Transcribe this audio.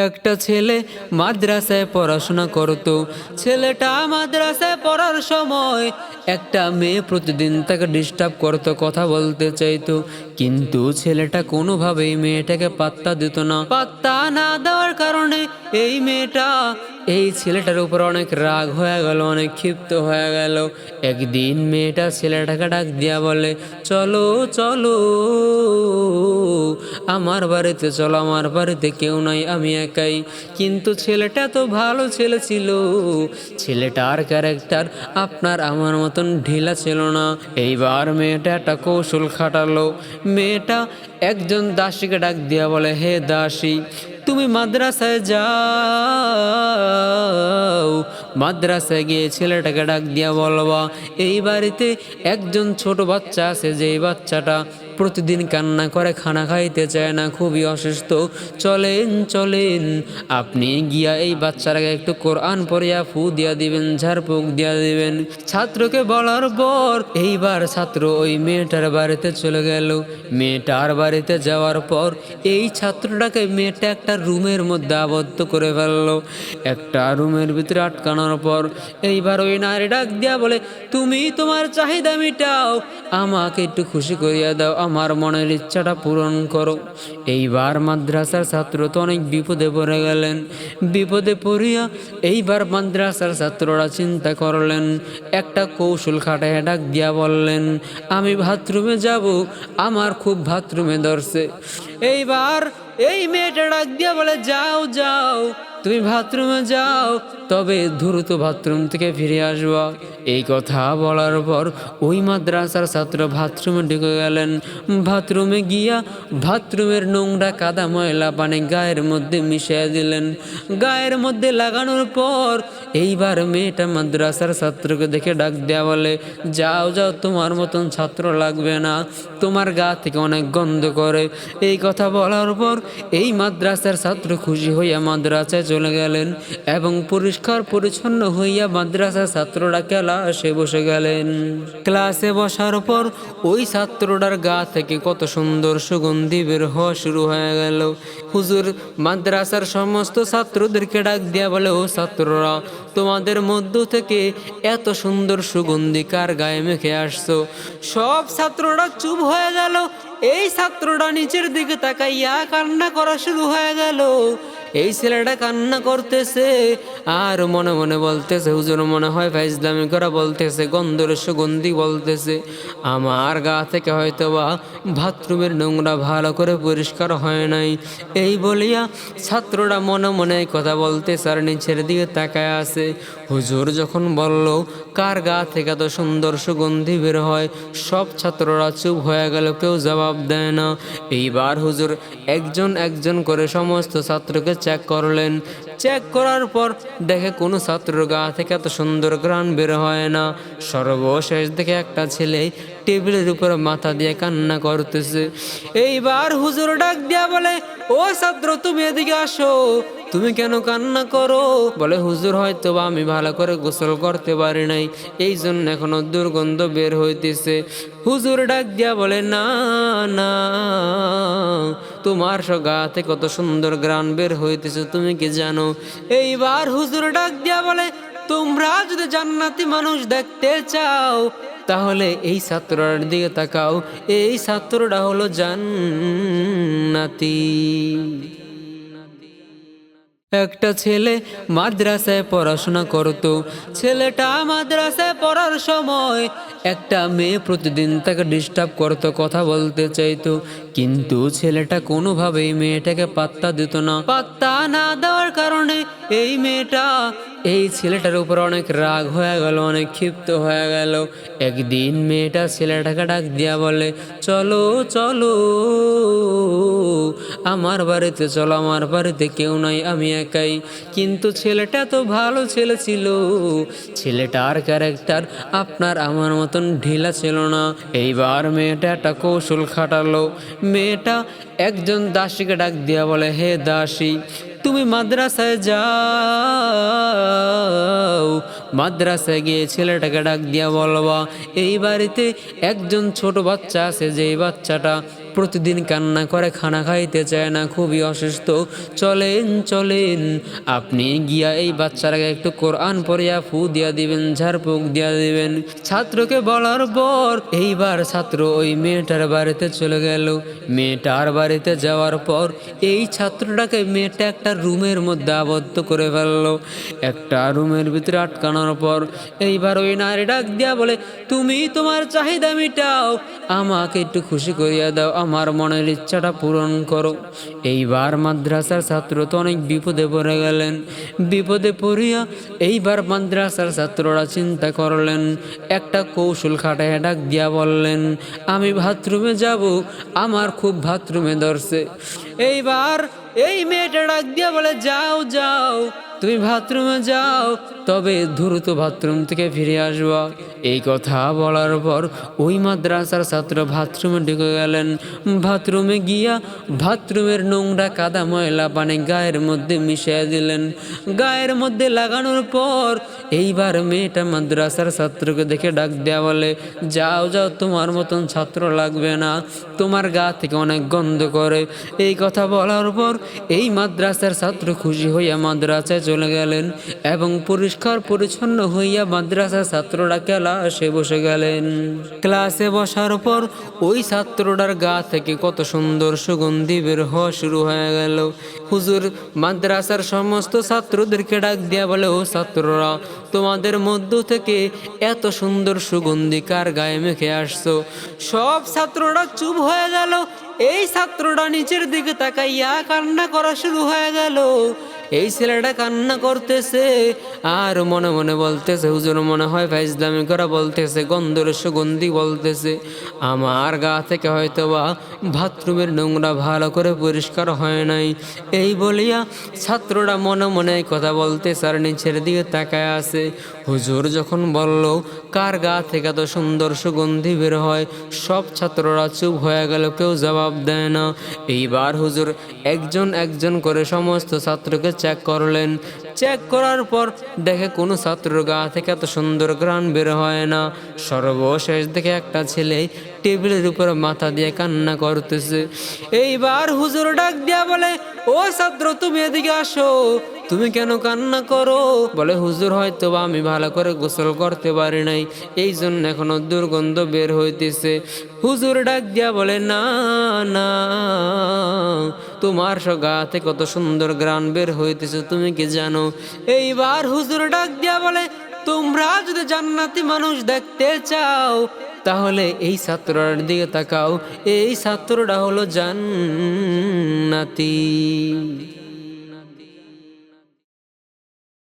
একটা ছেলে মাদ্রাসায় পড়াশোনা করতো। ছেলেটা মাদ্রাসায় পড়ার সময় একটা মেয়ে প্রতিদিন তাকে ডিস্টার্ব করতো, কথা বলতে চাইতো। কিন্তু ছেলেটা কোনোভাবেই মেয়েটাকে পাত্তা দিত না। পাত্তা না দেওয়ার এই মেয়েটা। এই ছেলেটার উপর অনেক রাগ হয়ে গেল, অনেক ক্ষিপ্ত হয়ে গেল। একদিন মেয়েটা ছেলেটাকে ডাক দিয়া বলে, চলো চলো, আমার বাড়িতে চলো, আমার বাড়িতে কেউ নাই, আমি একাই। কিন্তু ছেলেটা তো ভালো ছেলে ছিল। ছেলেটার ক্যারেক্টার আপনার আমার মতন ঢিলা ছিল না। এইবার মেয়েটা একটা কৌশল খাটালো। মেয়েটা একজন দাসীকে ডাক দিয়া বলে, হে দাসী তুমি মাদ্রাসায় যাও। মাদ্রাসায় গিয়ে ছেলেটাকে ডাক দিয়া বলবা, এই বাড়িতে একজন ছোট বাচ্চা আছে যে বাচ্চাটা প্রতিদিন কান্না করে, খানা খাইতে চায় না, খুবই অসুস্থ। চলেন চলেন, আপনি গিয়া এই বাচ্চাটাকে একটু কোরআন পড়িয়া ফু দিয়া দিবেন, ঝাড়ফুঁক দিয়া দিবেন। ছাত্রকে বলার পর এইবার ছাত্র ওই মেয়েটার বাড়িতে চলে গেল। মেয়েটার বাড়িতে যাওয়ার পর এই ছাত্রটাকে মেয়েটা একটা রুমের মধ্যে আবদ্ধ করে ফেলল। একটা রুমের ভিতরে আটকানোর পর এইবার ওই নারী ডাক দিয়া বলে, তুমি তোমার চাহিদা মিটাও, আমাকে একটু খুশি করিয়া দাও আমার মনের ইচ্ছাটা পূরণ করো। এইবার মাদ্রাসার ছাত্র তো অনেক বিপদে পড়ে গেলেন। বিপদে পড়িয়া এইবার মাদ্রাসার ছাত্ররা চিন্তা করলেন, একটা কৌশল খাটায় ডাক দিয়া বললেন, আমি বাথরুমে যাব, আমার খুব বাথরুমে ধরছে। এইবার এই মেয়েটা ডাক দিয়া বলে, যাও যাও। তুমি বাথরুমে যাও, তবে দ্রুত বাথরুম থেকে ফিরে আসবা। এই কথা বলার পর ওই মাদ্রাসার ছাত্র বাথরুমে ঢুকে গেলেন। বাথরুমে গিয়া বাথরুমের নোংরা কাদা ময়লা পানি গায়ের মধ্যে মিশিয়ে দিলেন। গায়ের মধ্যে লাগানোর পর এইবার মেয়েটা মাদ্রাসার ছাত্রকে দেখে ডাক দেয়া বলে, যাও যাও, তোমার মতন ছাত্র লাগবে না। তোমার গা থেকে অনেক গন্ধ করে। এই কথা বলার পর এই মাদ্রাসার ছাত্র খুশি হইয়া মাদ্রাসায় চলে গেলেন এবং পরিষ্কার পরিচ্ছন্ন হইয়া মাদ্রাসার ছাত্ররা ক্লাসে বসে গেলেন। ক্লাসে বসার পর ওই ছাত্রটার গা থেকে কত সুন্দর সুগন্ধি বের হওয়া শুরু হয়ে গেল। হুজুর, মাদ্রাসার সমস্ত ছাত্রদেরকে ডাক দিয়া বলে, ও ছাত্ররা, তোমাদের মধ্য থেকে এত সুন্দর সুগন্ধি কার গায়ে মেখে আসছো? সব ছাত্ররা চুপ হয়ে গেল। এই ছাত্রটা নিচের দিকে তাকাইয়া কান্না করা শুরু হয়ে গেল। এই ছেলেটা কান্না করতেছে, আর মনে মনে বলতেছে, হুজুর মনে হয় ফাইজলামি করা বলতেছে, গন্ধর সুগন্ধি বলতেছে। আমার গা থেকে হয়তো বা বাথরুমের নোংরা ভালো করে পরিষ্কার হয় নাই। এই বলিয়া ছাত্ররা মনে মনে কথা বলতেছে আর নিচের দিকে তাকায় আছে। হুজুর যখন বলল, কার গা থেকে এত সুন্দর সুগন্ধি বের হয়? সব ছাত্ররা চুপ হয়ে গেল, কেউ জবাব দেয় না। এইবার হুজুর একজন একজন করে সমস্ত ছাত্রকে চেক করলেন। চেক করার পর দেখে কোনো ছাত্রর গা থেকে এত সুন্দর গ্রান বের হয় না। সর্বশেষ দেখে একটা ছেলে টেবিলের উপর মাথা দিয়ে কান্না করতেছে। এইবার হুজুর ডাক দিয়া বলে, ও ছাত্র, তুমি এদিকে আসো। তুমি কেন কান্না করো? বলে, হুজুর হয়তো বা আমি ভালো করে গোসল করতে পারি নাই। এই জন্য এখনও দুর্গন্ধ বের হইতেছে। হুজুর ডাক দিয়া বলে, না না, তোমার সগাতে কত সুন্দর গ্রান বের হইতেছে, তুমি কি জানো? এইবার হুজুর ডাক দিয়া বলে, তোমরা যদি জান্নাতি মানুষ দেখতে চাও, তাহলে এই ছাত্রটার দিকে তাকাও। এই ছাত্রটা হলো জান্নাতি। একটা ছেলে মাদ্রাসায় পড়াশোনা করত। ছেলেটা মাদ্রাসায় পড়ার সময় একটা মেয়ে প্রতিদিন তাকে ডিস্টার্ব করতো, কথা বলতে চাইতো। কিন্তু ছেলেটা কোনোভাবেই মেয়েটাকে পাত্তা দিত না। পাত্তা না দেওয়ার কারণে এই মেয়েটা এই ছেলেটার উপর অনেক রাগ হয়ে গেল অনেক ক্ষিপ্ত হয়ে গেল। একদিন মেয়েটা ছেলেটাকে ডাক দিয়া বলে চলো চলো আমার বাড়িতে চলো আমার বাড়িতে কেউ নাই আমি একাই। কিন্তু ছেলেটা তো ভালো ছেলে ছিল। ছেলেটার ক্যারেক্টার আপনার আমার মতন ঢিলা ছিল না। এইবার মেয়েটা একটা কৌশল খাটালো। মেয়েটা একজন দাসীকে ডাক দিয়া বলে, হে দাসী, তুমি মাদ্রাসায় যাও। মাদ্রাসায় গিয়ে ছেলেটাকে ডাক দিয়া বলবা, এই বাড়িতে একজন ছোট বাচ্চা আছে যে বাচ্চাটা প্রতিদিন কান্না করে, খানা খাইতে চায় না, খুবই অসুস্থ। চলেন চলেন, আপনি গিয়া এই বাচ্চাটাকে একটু কোরআন পড়িয়া ফু দিয়া দিবেন, ঝাড়ফুঁক দিয়া দিবেন। ছাত্রকে বলার পর এইবার ছাত্র ওই মেয়েটার বাড়িতে চলে গেল। মেয়েটার বাড়িতে যাওয়ার পর এই ছাত্রটাকে মেয়েটা একটা রুমের মধ্যে আবদ্ধ করে ফেলল। একটা রুমের ভিতরে আটকানোর পর এইবার ওই নারী ডাক দিয়া বলে, তুমি তোমার চাহিদা মিটাও, আমাকে একটু খুশি করিয়া দাও আমার মনের ইচ্ছাটা পূরণ করো। এইবার মাদ্রাসার ছাত্র তো অনেক বিপদে পড়ে গেলেন। বিপদে পড়িয়া এইবার মাদ্রাসার ছাত্ররা চিন্তা করলেন, একটা কৌশল খাটায় ডাক দিয়া বললেন, আমি বাথরুমে যাব, আমার খুব বাথরুমে ধরছে। এইবার এই মেয়েটা ডাক দিয়া বলে, যাও যাও। তুমি বাথরুমে যাও, তবে দ্রুত বাথরুম থেকে ফিরে আসবা। এই কথা বলার পর ওই মাদ্রাসার ছাত্র বাথরুমে ঢুকে গেলেন। বাথরুমে গিয়া বাথরুমের নোংরা কাদা ময়লা পানি গায়ের মধ্যে মিশিয়ে দিলেন। গায়ের মধ্যে লাগানোর পর এইবার মেয়েটা মাদ্রাসার ছাত্রকে দেখে ডাক দেয়া বলে, যাও যাও, তোমার মতন ছাত্র লাগবে না। তোমার গা থেকে অনেক গন্ধ করে। এই কথা বলার পর এই মাদ্রাসার ছাত্র খুশি হইয়া মাদ্রাসায় চলে গেলেন এবং পরিষ্কার পরিচ্ছন্ন হইয়া মাদ্রাসার ছাত্ররা ক্লাসে বসে গেলেন। ক্লাসে বসার পর ওই ছাত্রটার গা থেকে কত সুন্দর সুগন্ধি বের হওয়া শুরু হয়ে গেল। হুজুর, মাদ্রাসার সমস্ত ছাত্রদেরকে ডাক দিয়া বলে, ও ছাত্ররা, তোমাদের মধ্য থেকে এত সুন্দর সুগন্ধি কার গায়ে মেখে আসছো? সব ছাত্ররা চুপ হয়ে গেল। এই ছাত্রটা নিচের দিকে তাকাইয়া কান্না করা শুরু হয়ে গেল। এই ছেলেটা কান্না করতেছে, আর মনে মনে বলতেছে, হুজুর মনে হয় ফাইজলামি করা বলতেছে, গন্ধর সুগন্ধি বলতেছে। আমার গা থেকে হয়তো বা বাথরুমের নোংরা ভালো করে পরিষ্কার হয় নাই। এই বলিয়া ছাত্ররা মনে মনে কথা বলতেছে, আর নিচের দিকে তাকায় আছে। হুজুর যখন বলল, কার গা থেকে এত সুন্দর সুগন্ধি বের হয়? সব ছাত্ররা চুপ হয়ে গেল, কেউ জবাব দেয় না। এইবার হুজুর একজন একজন করে সমস্ত ছাত্রকে চেক করলেন। চেক করার পর দেখে কোনো ছাত্রর গা থেকে এত সুন্দর গ্রান বের হয় না। সর্বশেষ দেখে একটা ছেলে টেবিলের উপর মাথা দিয়ে কান্না করতেছে। এইবার হুজুর ডাক দিয়া বলে, ও ছাত্র, তুমি এদিকে আসো। তুমি কেন কান্না করো? বলে, হুজুর হয়তো বা আমি ভালো করে গোসল করতে পারি নাই। এই জন্য এখনও দুর্গন্ধ বের হইতেছে। হুজুর ডাক দিয়া বলে, না না, তোমার গা থেকে কত সুন্দর গ্রান বের হইতেছে, তুমি কি জানো? এইবার হুজুর ডাক দিয়া বলে, তোমরা যদি জান্নাতি মানুষ দেখতে চাও, তাহলে এই ছাত্রটার দিকে তাকাও। এই ছাত্রটা হলো জান্নাতি।